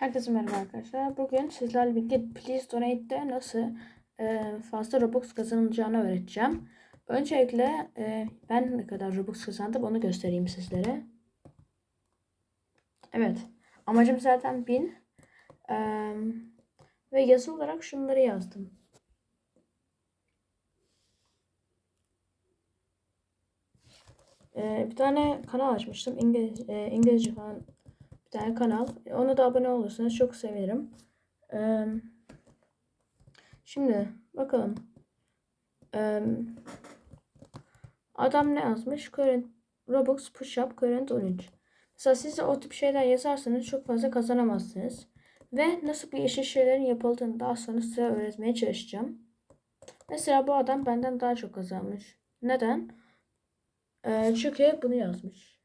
Herkese merhaba arkadaşlar. Bugün sizlerle birlikte Please Donate'de nasıl e, fazla Robux kazanılacağını öğreteceğim. Öncelikle e, ben ne kadar Robux kazandım onu göstereyim sizlere. Evet. Amacım zaten 1000. E, ve yazı olarak şunları yazdım. E, bir tane kanal açmıştım. İngiliz, e, İngilizce falan bir tane kanal. Ona da abone olursanız çok sevinirim. Ee, şimdi bakalım. Ee, adam ne yazmış? Current Robux push up current 13. Mesela siz de o tip şeyler yazarsanız çok fazla kazanamazsınız. Ve nasıl bir yeşil şeylerin yapıldığını daha sonra size öğretmeye çalışacağım. Mesela bu adam benden daha çok kazanmış. Neden? Ee, çünkü bunu yazmış.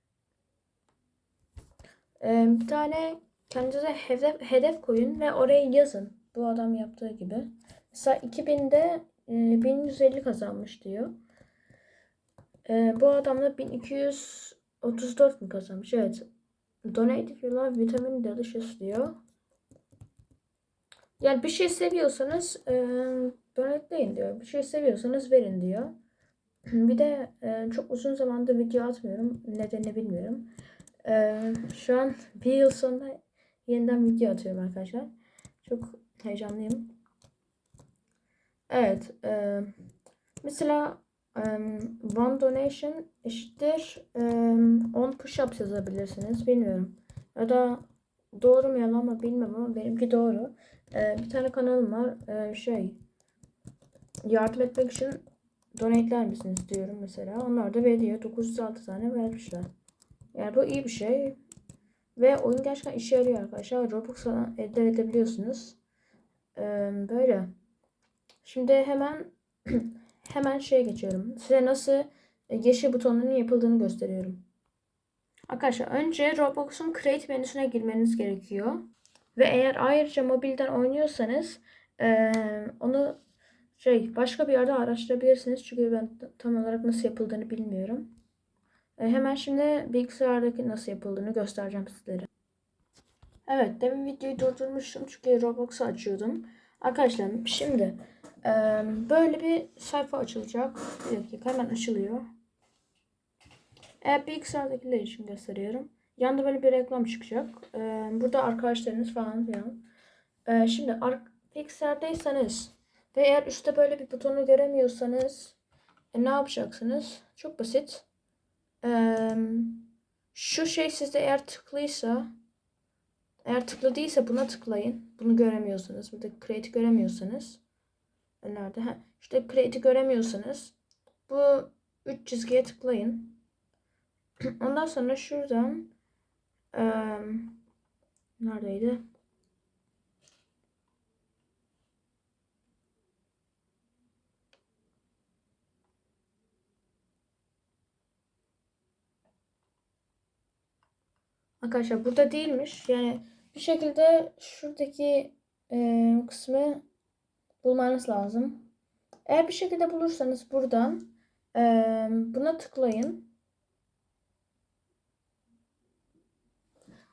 Ee, bir tane kendinize hedef, hedef koyun ve oraya yazın. Bu adam yaptığı gibi. Mesela 2000'de e, 1150 kazanmış diyor. Ee, bu adam da 1234 mu kazanmış? Evet. Donate if you love vitamin delicious diyor. Yani bir şey seviyorsanız e, donateleyin diyor. Bir şey seviyorsanız verin diyor. bir de e, çok uzun zamandır video atmıyorum. Nedenini bilmiyorum. Ee, şu an bir yıl sonra yeniden video atıyorum arkadaşlar. Çok heyecanlıyım. Evet. E, mesela um, one donation eşittir um, 10 push-ups yazabilirsiniz. Bilmiyorum. Ya da doğru mu yalan mı bilmem ama benimki doğru. Ee, bir tane kanalım var. Ee, şey yardım etmek için donate'ler misiniz diyorum mesela. Onlar da veriyor. 906 tane vermişler. Yani bu iyi bir şey. Ve oyun gerçekten işe yarıyor arkadaşlar. Robux falan elde edebiliyorsunuz. Ee, böyle. Şimdi hemen hemen şeye geçiyorum. Size nasıl yeşil butonunun yapıldığını gösteriyorum. Arkadaşlar önce Roblox'un Create menüsüne girmeniz gerekiyor. Ve eğer ayrıca mobilden oynuyorsanız e, onu şey başka bir yerde araştırabilirsiniz. Çünkü ben tam olarak nasıl yapıldığını bilmiyorum. E, hemen şimdi bilgisayardaki nasıl yapıldığını göstereceğim sizlere. Evet demin videoyu durdurmuştum çünkü Roblox'u açıyordum. Arkadaşlar şimdi e, böyle bir sayfa açılacak. Bir dakika hemen açılıyor. Eğer bilgisayardakiler için gösteriyorum. Yanında böyle bir reklam çıkacak. E, burada arkadaşlarınız falan filan. Şimdi bilgisayardaysanız ve eğer üstte böyle bir butonu göremiyorsanız ne yapacaksınız? Çok basit. Ee, şu şey sizde eğer tıklıysa eğer tıklı değilse buna tıklayın. Bunu göremiyorsanız. Burada create göremiyorsanız. Nerede? Ha, işte create'i göremiyorsanız bu üç çizgiye tıklayın. Ondan sonra şuradan e, neredeydi? Arkadaşlar burada değilmiş. Yani bir şekilde şuradaki e, kısmı bulmanız lazım. Eğer bir şekilde bulursanız buradan e, buna tıklayın.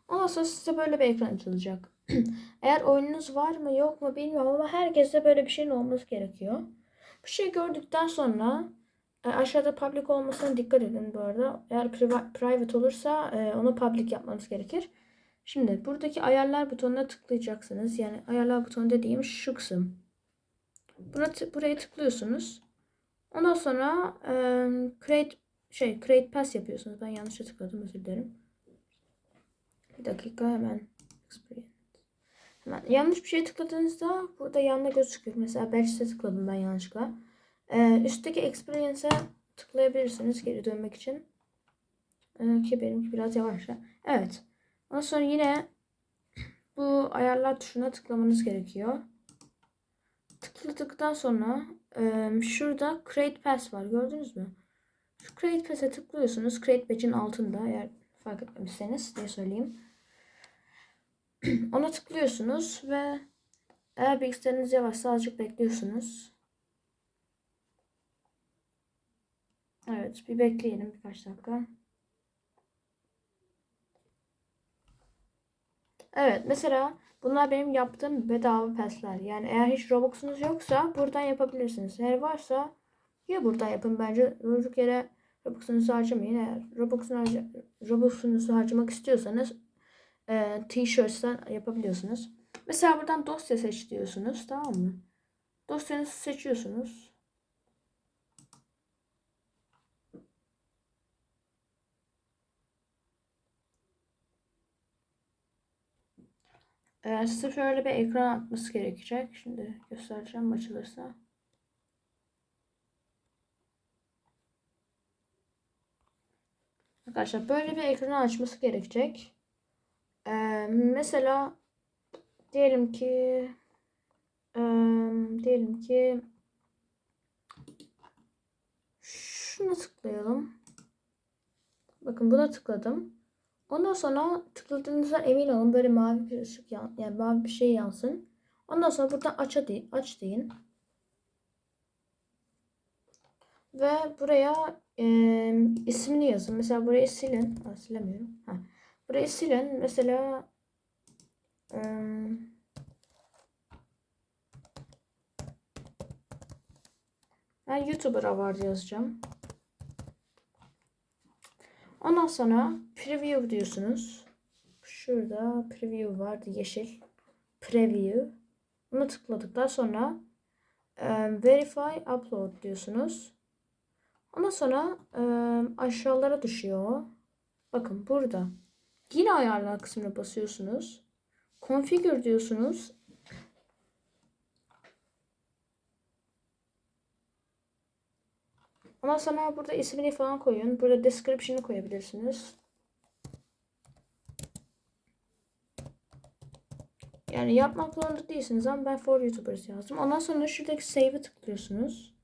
Ondan sonra size böyle bir ekran açılacak. Eğer oyununuz var mı yok mu bilmiyorum ama herkeste böyle bir şeyin olması gerekiyor. Bu şeyi gördükten sonra e, aşağıda public olmasına dikkat edin bu arada. Eğer private olursa e, onu public yapmanız gerekir. Şimdi buradaki ayarlar butonuna tıklayacaksınız. Yani ayarlar butonu dediğim şu kısım. Buna buraya tıklıyorsunuz. Ondan sonra e, create şey create pass yapıyorsunuz. Ben yanlışa tıkladım özür dilerim. Bir dakika hemen Hemen yanlış bir şey tıkladığınızda burada yanında gözüküyor. Mesela Batch'e tıkladım ben yanlışlıkla. Ee, üstteki Experience'e tıklayabilirsiniz geri dönmek için. Ee, ki benimki biraz yavaşla. Evet. Ondan sonra yine bu ayarlar tuşuna tıklamanız gerekiyor. Tıkladıktan sonra e, şurada Create Pass var. Gördünüz mü? Şu Create Pass'e tıklıyorsunuz. Create Badge'in altında eğer fark etmemişseniz diye söyleyeyim. Ona tıklıyorsunuz ve eğer bilgisayarınız yavaşsa azıcık bekliyorsunuz. Evet bir bekleyelim birkaç dakika. Evet mesela bunlar benim yaptığım bedava pesler. Yani eğer hiç Robux'unuz yoksa buradan yapabilirsiniz. Eğer varsa ya buradan yapın bence. Durduk yere Robux'unuzu harcamayın. Eğer Robux'unu harca Robux'unuzu harcamak istiyorsanız e, t-shirts'ten yapabiliyorsunuz. Mesela buradan dosya seç diyorsunuz tamam mı? Dosyanızı seçiyorsunuz. Ee, size şöyle bir ekran atması gerekecek. Şimdi göstereceğim açılırsa. Arkadaşlar böyle bir ekranı açması gerekecek. Ee, mesela diyelim ki ee, diyelim ki şuna tıklayalım. Bakın buna tıkladım. Ondan sonra tıkladığınızdan emin olun böyle mavi bir ışık yan, yani mavi bir şey yansın. Ondan sonra buradan aç deyin, aç deyin. Ve buraya e, ismini yazın. Mesela burayı silin. Ha, silemiyorum. Ha. Burayı silin. Mesela e, ben YouTuber Award yazacağım. Ondan sonra preview diyorsunuz. Şurada preview vardı yeşil. Preview. Bunu tıkladıktan sonra e, verify upload diyorsunuz. Ondan sonra e, aşağılara düşüyor. Bakın burada. Yine ayarlar kısmına basıyorsunuz. Configure diyorsunuz. Ondan sonra burada ismini falan koyun. Burada description'ı koyabilirsiniz. Yani yapmak zorunda değilsiniz ama ben for YouTubers yazdım. Ondan sonra şuradaki save'e tıklıyorsunuz.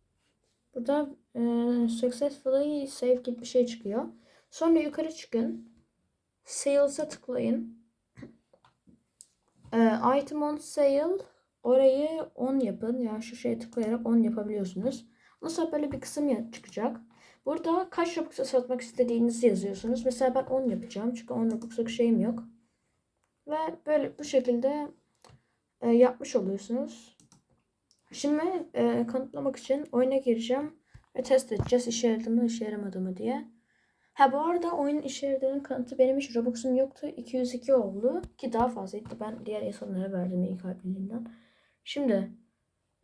Burada e, successfully save gibi bir şey çıkıyor. Sonra yukarı çıkın. Sales'a tıklayın. E, item on sale orayı 10 yapın. Yani şu şeye tıklayarak 10 yapabiliyorsunuz. Sonra böyle bir kısım çıkacak. Burada kaç Robux'a satmak istediğinizi yazıyorsunuz. Mesela ben 10 yapacağım. Çünkü 10 Robux'luk şeyim yok. Ve böyle bu şekilde e, yapmış oluyorsunuz. Şimdi e, kanıtlamak için oyuna gireceğim. Ve test edeceğiz işe yaradı mı işe yaramadı mı diye. Ha bu arada oyunun işe yaradığının kanıtı benim hiç Robux'um yoktu. 202 oldu. Ki daha fazlaydı. Ben diğer insanlara verdim iyi kalpliğinden. Şimdi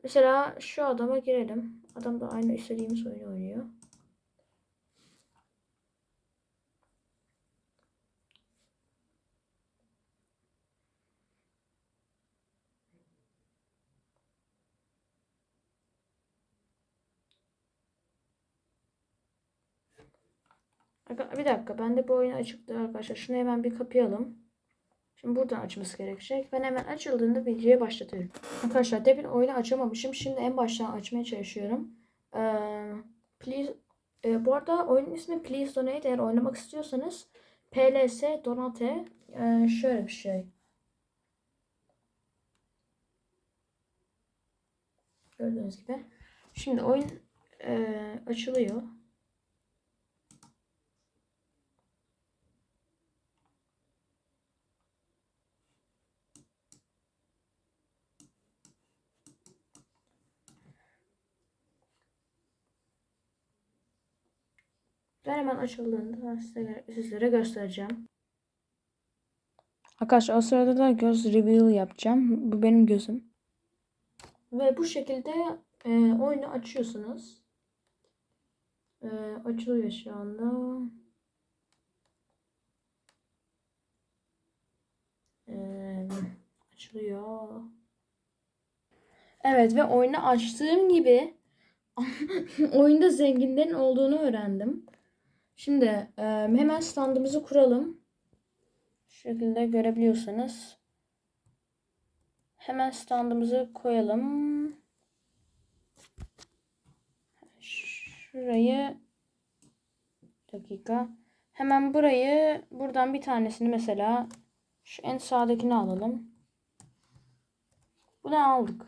mesela şu adama girelim. Adam da aynı istediğimiz oyunu oynuyor. Bir dakika ben de bu oyunu açıktı arkadaşlar. Şunu hemen bir kapayalım. Şimdi buradan açması gerekecek. Ben hemen açıldığında videoya başlatıyorum. Arkadaşlar demin oyunu açamamışım. Şimdi en baştan açmaya çalışıyorum. Ee, please, e, bu arada oyunun ismi Please Donate. Eğer oynamak istiyorsanız PLS Donate e, şöyle bir şey. Gördüğünüz gibi. Şimdi oyun e, açılıyor. Ben hemen açıldığında size, sizlere göstereceğim. Arkadaşlar o sırada da göz reveal yapacağım. Bu benim gözüm. Ve bu şekilde e, oyunu açıyorsunuz. E, açılıyor şu anda. E, açılıyor. Evet ve oyunu açtığım gibi oyunda zenginlerin olduğunu öğrendim. Şimdi e, hemen standımızı kuralım. Şu şekilde görebiliyorsanız. Hemen standımızı koyalım. Şurayı dakika. Hemen burayı buradan bir tanesini mesela şu en sağdakini alalım. Bunu aldık.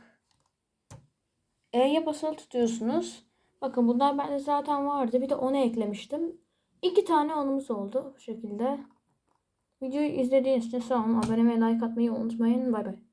E'ye basılı tutuyorsunuz. Bakın bunlar bende zaten vardı. Bir de onu eklemiştim. İki tane onumuz oldu bu şekilde. Videoyu izlediğiniz için sağ olun. Abone ve like atmayı unutmayın. Bay bay.